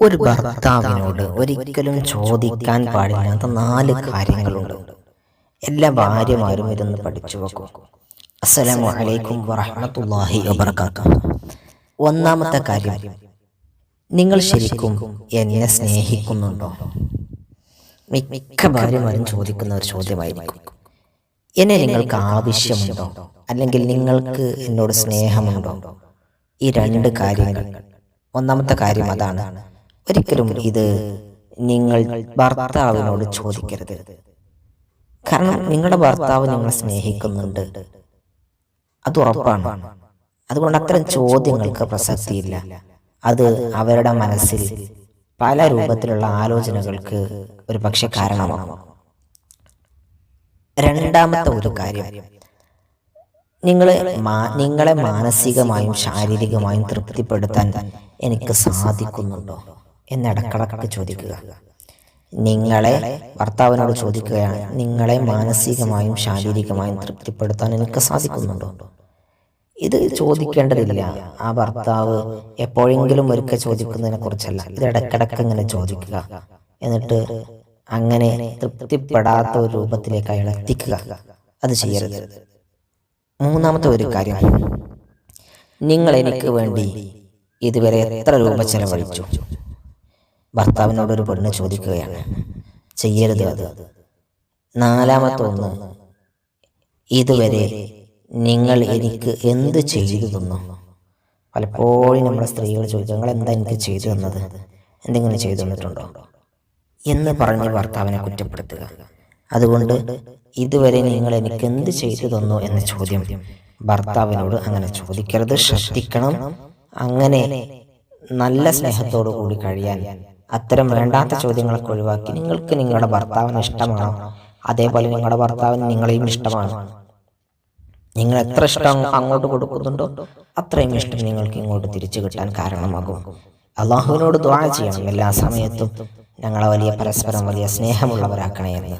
ഒരു ഭർത്താവിനോട് ഒരിക്കലും ചോദിക്കാൻ പാടില്ലാത്ത നാല് കാര്യങ്ങളുണ്ട്. എല്ലാ ഭാര്യമാരും ഇതൊന്ന് പഠിച്ചു വെക്കും. അസ്സലാമു അലൈക്കും വറഹ്മത്തുള്ളാഹി വബർക്കാത്ത ഒന്നാമത്തെ കാര്യം നിങ്ങൾ ശരിക്കും എന്നെ സ്നേഹിക്കുന്നുണ്ടോ? മിക്ക ഭാര്യമാരും ചോദിക്കുന്ന ഒരു ചോദ്യമായിരിക്കും. എന്നെ നിങ്ങൾക്ക് ആവശ്യമുണ്ടോ? അല്ലെങ്കിൽ നിങ്ങൾക്ക് എന്നോട് സ്നേഹമുണ്ടോ? ഈ രണ്ട് കാര്യങ്ങൾ. ഒന്നാമത്തെ കാര്യം അതാണ്. ഒരിക്കലും ഇത് നിങ്ങൾ ഭർത്താവിനോട് ചോദിക്കരുത്. കാരണം നിങ്ങളുടെ ഭർത്താവ് നിങ്ങളെ സ്നേഹിക്കുന്നുണ്ട്. അത് ഉറപ്പാണ്. അതുകൊണ്ട് അത്തരം ചോദ്യങ്ങൾക്ക് പ്രസക്തിയില്ല. അത് അവരുടെ മനസ്സിൽ പല രൂപത്തിലുള്ള ആലോചനകൾക്ക് ഒരു പക്ഷെ കാരണമാകും. രണ്ടാമത്തെ ഒരു കാര്യം. നിങ്ങളെ നിങ്ങളെ മാനസികമായും ശാരീരികമായും തൃപ്തിപ്പെടുത്താൻ എനിക്ക് സാധിക്കുന്നുണ്ടോ? എന്ന് ഇടക്കിടക്ക് ചോദിക്കുക. നിങ്ങളെ ഭർത്താവിനോട് ചോദിക്കുകയാണ്. നിങ്ങളെ മാനസികമായും ശാരീരികമായും തൃപ്തിപ്പെടുത്താൻ എനിക്ക് സാധിക്കുന്നുണ്ടോ? ഇത് ചോദിക്കേണ്ടതില്ല. ആ ഭർത്താവ് എപ്പോഴെങ്കിലും ഒരിക്കൽ ചോദിക്കുന്നതിനെ കുറിച്ചല്ല. ഇത് ഇടക്കിടക്ക് ഇങ്ങനെ ചോദിക്കുക. എന്നിട്ട് അങ്ങനെ തൃപ്തിപ്പെടാത്ത ഒരു രൂപത്തിലേക്ക് അയാൾ എത്തിക്കുക. അത് ചെയ്യരുത്. മൂന്നാമത്തെ ഒരു കാര്യം. നിങ്ങൾ എനിക്ക് വേണ്ടി ഇതുവരെ എത്ര രൂപ ചെലവഴിച്ചു? ഭർത്താവിനോട് ഒരു പെണ്ണ് ചോദിക്കുകയാണ്. ചെയ്യരുത് അത്. നാലാമത്തെ ഒന്ന് ഇതുവരെ നിങ്ങൾ എനിക്ക് എന്ത് ചെയ്തു തന്നു? പലപ്പോഴും നമ്മുടെ സ്ത്രീകൾ ചോദിക്കും നിങ്ങൾ എന്താ എനിക്ക് ചെയ്തു തന്നത്? എന്തെങ്കിലും ചെയ്തു തന്നിട്ടുണ്ടോ? എന്ന് പറഞ്ഞ് ഭർത്താവിനെ കുറ്റപ്പെടുത്തുക. അതുകൊണ്ട് ഇതുവരെ നിങ്ങൾ എനിക്ക് എന്ത് ചെയ്തു തന്നു എന്ന ചോദ്യം ഭർത്താവിനോട് അങ്ങനെ ചോദിക്കരുത്. ശ്രദ്ധിക്കണം. അങ്ങനെ നല്ല സ്നേഹത്തോടു കൂടി കഴിയാൻ അത്തരം വേണ്ടാത്ത ചോദ്യങ്ങളൊക്കെ ഒഴിവാക്കി നിങ്ങൾക്ക് നിങ്ങളുടെ ഭർത്താവിന് ഇഷ്ടമാണോ? അതേപോലെ നിങ്ങളുടെ ഭർത്താവിന് നിങ്ങളെയും ഇഷ്ടമാണ്. നിങ്ങൾ എത്ര ഇഷ്ടം അങ്ങോട്ട് കൊടുക്കുന്നുണ്ടോ അത്രയും ഇഷ്ടം നിങ്ങൾക്ക് ഇങ്ങോട്ട് തിരിച്ചു കിട്ടാൻ കാരണമാകും. അള്ളാഹുവിനോട് ദ്വാ ചെയ്യണം. എല്ലാ സമയത്തും ഞങ്ങളെ വലിയ പരസ്പരം വലിയ സ്നേഹമുള്ളവരാക്കണേ എന്ന്.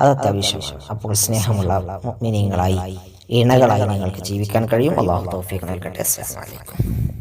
അത് വിശേഷം അപ്പോൾ സ്നേഹമുള്ള മിനിങ്ങളായി ഇണകളായി നിങ്ങൾക്ക് ജീവിക്കാൻ കഴിയും. അള്ളാഹു തൗഫീഖ് നൽകട്ടെ. അസ്സാം അലൈക്കും.